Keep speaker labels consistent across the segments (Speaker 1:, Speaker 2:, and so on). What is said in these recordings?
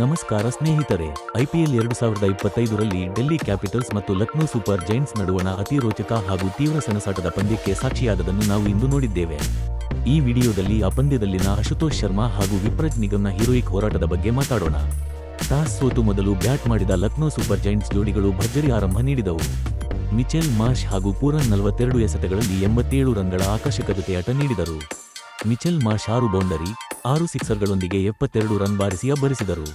Speaker 1: ನಮಸ್ಕಾರ ಸ್ನೇಹಿತರೆ ಐಪಿಎಲ್ ಎರಡು ಸಾವಿರದ ಇಪ್ಪತ್ತೈದರಲ್ಲಿ ಡೆಲ್ಲಿ ಕ್ಯಾಪಿಟಲ್ಸ್ ಮತ್ತು ಲಕ್ನೋ ಸೂಪರ್ ಜೈಂಟ್ಸ್ ನಡುವಣ ಅತಿ ರೋಚಕ ಹಾಗೂ ತೀವ್ರ ಸೆಣಸಾಟದ ಪಂದ್ಯಕ್ಕೆ ಸಾಕ್ಷಿಯಾದದನ್ನು ನಾವು ಇಂದು ನೋಡಿದ್ದೇವೆ. ಈ ವಿಡಿಯೋದಲ್ಲಿ ಆ ಪಂದ್ಯದಲ್ಲಿನ ಅಶುತೋಷ್ ಶರ್ಮಾ ಹಾಗೂ ವಿಪ್ರಜ್ ನಿಗಮ್ನ ಹೀರೋಯಿಕ್ ಹೋರಾಟದ ಬಗ್ಗೆ ಮಾತಾಡೋಣ. ಟಾಸ್ ಸೋತು ಮೊದಲು ಬ್ಯಾಟ್ ಮಾಡಿದ ಲಕ್ನೋ ಸೂಪರ್ ಜೈಂಟ್ಸ್ ಜೋಡಿಗಳು ಭರ್ಜರಿ ಆರಂಭ ನೀಡಿದವು. ಮಿಚೆಲ್ ಮಾರ್ಷ್ ಹಾಗೂ ಪೂರನ್ ನಲವತ್ತೆರಡು ಎಸೆತಗಳಲ್ಲಿ ಎಂಬತ್ತೇಳು ರನ್ಗಳ ಆಕರ್ಷಕ ಜೊತೆಯಾಟ ನೀಡಿದರು. ಮಿಚೆಲ್ ಮಾರ್ಷ್ ಆರು ಬೌಂಡರಿ, ಆರು ಸಿಕ್ಸರ್ಗಳೊಂದಿಗೆ ಎಪ್ಪತ್ತೆರಡು ರನ್ ಬಾರಿಸಿ ಅಬ್ಬರಿಸಿದರು.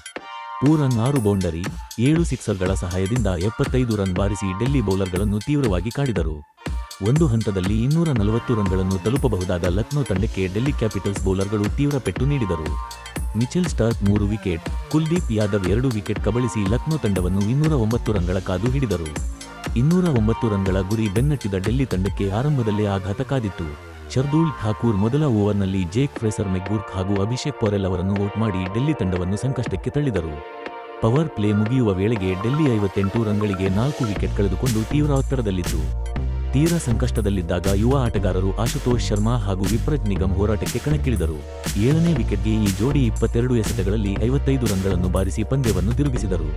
Speaker 1: ಪೂರನ್ ಆರು ಬೌಂಡರಿ, ಏಳು ಸಿಕ್ಸರ್ಗಳ ಸಹಾಯದಿಂದ ಎಪ್ಪತ್ತೈದು ರನ್ ಬಾರಿಸಿ ಡೆಲ್ಲಿ ಬೌಲರ್ಗಳನ್ನು ತೀವ್ರವಾಗಿ ಕಾಡಿದರು. ಒಂದು ಹಂತದಲ್ಲಿ ಇನ್ನೂರ ನಲವತ್ತು ರನ್ಗಳನ್ನು ತಲುಪಬಹುದಾದ ಲಕ್ನೋ ತಂಡಕ್ಕೆ ಡೆಲ್ಲಿ ಕ್ಯಾಪಿಟಲ್ಸ್ ಬೌಲರ್ಗಳು ತೀವ್ರ ಪೆಟ್ಟು ನೀಡಿದರು. ಮಿಚೆಲ್ ಸ್ಟಾರ್ಕ್ ಮೂರು ವಿಕೆಟ್, ಕುಲ್ದೀಪ್ ಯಾದವ್ ಎರಡು ವಿಕೆಟ್ ಕಬಳಿಸಿ ಲಕ್ನೋ ತಂಡವನ್ನು ಇನ್ನೂರ ಒಂಬತ್ತು ರನ್ಗಳ ಕಾದು ಹಿಡಿದರು. ಇನ್ನೂರ ಒಂಬತ್ತು ರನ್ಗಳ ಗುರಿ ಬೆನ್ನಟ್ಟಿದ ಡೆಲ್ಲಿ ತಂಡಕ್ಕೆ ಆರಂಭದಲ್ಲೇ ಆಘಾತ ಕಾದಿತ್ತು. ಶರ್ದೂಲ್ ಠಾಕೂರ್ ಮೊದಲ ಓವರ್ನಲ್ಲಿ ಜೇಕ್ ಫ್ರೆಸರ್ ಮೆಗ್ಬೂರ್ಕ್ ಹಾಗೂ ಅಭಿಷೇಕ್ ಪೊರೆಲ್ ಅವರನ್ನು ಔಟ್ ಮಾಡಿ ಡೆಲ್ಲಿ ತಂಡವನ್ನು ಸಂಕಷ್ಟಕ್ಕೆ ತಳ್ಳಿದರು. ಪವರ್ ಪ್ಲೇ ಮುಗಿಯುವ ವೇಳೆಗೆ ಡೆಲ್ಲಿ ಐವತ್ತೆಂಟು ರನ್ಗಳಿಗೆ ನಾಲ್ಕು ವಿಕೆಟ್ ಕಳೆದುಕೊಂಡು ತೀವ್ರ ಒತ್ತಡದಲ್ಲಿತ್ತು ತೀರಾ ಸಂಕಷ್ಟದಲ್ಲಿದ್ದಾಗ ಯುವ ಆಟಗಾರರು ಆಶುತೋಷ್ ಶರ್ಮಾ ಹಾಗೂ ವಿಪ್ರಜ್ ನಿಗಮ್ ಹೋರಾಟಕ್ಕೆ ಕಣಕ್ಕಿಳಿದರು. ಏಳನೇ ವಿಕೆಟ್ಗೆ ಈ ಜೋಡಿ ಇಪ್ಪತ್ತೆರಡು ಎಸೆತಗಳಲ್ಲಿ ಐವತ್ತೈದು ರನ್ಗಳನ್ನು ಬಾರಿಸಿ ಪಂದ್ಯವನ್ನು ತಿರುಗಿಸಿದರು.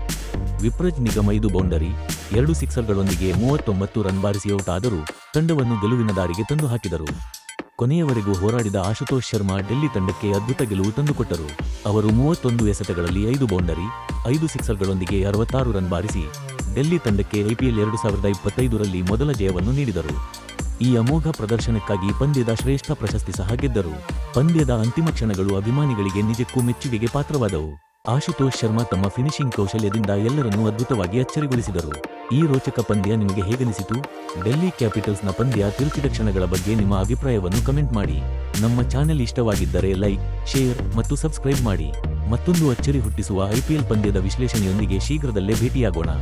Speaker 1: ವಿಪ್ರಜ್ ನಿಗಮ್ ಐದು ಬೌಂಡರಿ, ಎರಡು ಸಿಕ್ಸರ್ಗಳೊಂದಿಗೆ ಮೂವತ್ತೊಂಬತ್ತು ರನ್ ಬಾರಿಸಿ ಔಟ್ ಆದರೂ ತಂಡವನ್ನು ಗೆಲುವಿನ ದಾರಿಗೆ ತಂದು ಹಾಕಿದರು. ಕೊನೆಯವರೆಗೂ ಹೋರಾಡಿದ ಆಶುತೋಷ್ ಶರ್ಮಾ ಡೆಲ್ಲಿ ತಂಡಕ್ಕೆ ಅದ್ಭುತ ಗೆಲುವು ತಂದುಕೊಟ್ಟರು. ಅವರು ಮೂವತ್ತೊಂದು ಎಸೆತಗಳಲ್ಲಿ ಐದು ಬೌಂಡರಿ, ಐದು ಸಿಕ್ಸರ್ಗಳೊಂದಿಗೆ ಅರವತ್ತಾರು ರನ್ ಬಾರಿಸಿ ಡೆಲ್ಲಿ ತಂಡಕ್ಕೆ ಐಪಿಎಲ್ ಎರಡು ಸಾವಿರದ ಇಪ್ಪತ್ತೈದರಲ್ಲಿ ಮೊದಲ ಜಯವನ್ನು ನೀಡಿದರು. ಈ ಅಮೋಘ ಪ್ರದರ್ಶನಕ್ಕಾಗಿ ಪಂದ್ಯದ ಶ್ರೇಷ್ಠ ಪ್ರಶಸ್ತಿ ಸಹ ಗೆದ್ದರು. ಪಂದ್ಯದ ಅಂತಿಮ ಕ್ಷಣಗಳು ಅಭಿಮಾನಿಗಳಿಗೆ ನಿಜಕ್ಕೂ ಮೆಚ್ಚುಗೆಗೆ ಪಾತ್ರವಾದವು. ಆಶುತೋಷ್ ಶರ್ಮಾ ತಮ್ಮ ಫಿನಿಶಿಂಗ್ ಕೌಶಲ್ಯದಿಂದ ಎಲ್ಲರನ್ನೂ ಅದ್ಭುತವಾಗಿ ಅಚ್ಚರಿಗೊಳಿಸಿದರು. ಈ ರೋಚಕ ಪಂದ್ಯ ನಿಮಗೆ ಹೇಗನಿಸಿತು? ಡೆಲ್ಲಿ ಕ್ಯಾಪಿಟಲ್ಸ್ನ ಪಂದ್ಯ ತಿರುಚಿದ ಕ್ಷಣಗಳ ಬಗ್ಗೆ ನಿಮ್ಮ ಅಭಿಪ್ರಾಯವನ್ನು ಕಮೆಂಟ್ ಮಾಡಿ. ನಮ್ಮ ಚಾನೆಲ್ ಇಷ್ಟವಾಗಿದ್ದರೆ ಲೈಕ್, ಶೇರ್ ಮತ್ತು ಸಬ್ಸ್ಕ್ರೈಬ್ ಮಾಡಿ. ಮತ್ತೊಂದು ಅಚ್ಚರಿ ಹುಟ್ಟಿಸುವ ಐಪಿಎಲ್ ಪಂದ್ಯದ ವಿಶ್ಲೇಷಣೆಯೊಂದಿಗೆ ಶೀಘ್ರದಲ್ಲೇ ಭೇಟಿಯಾಗೋಣ.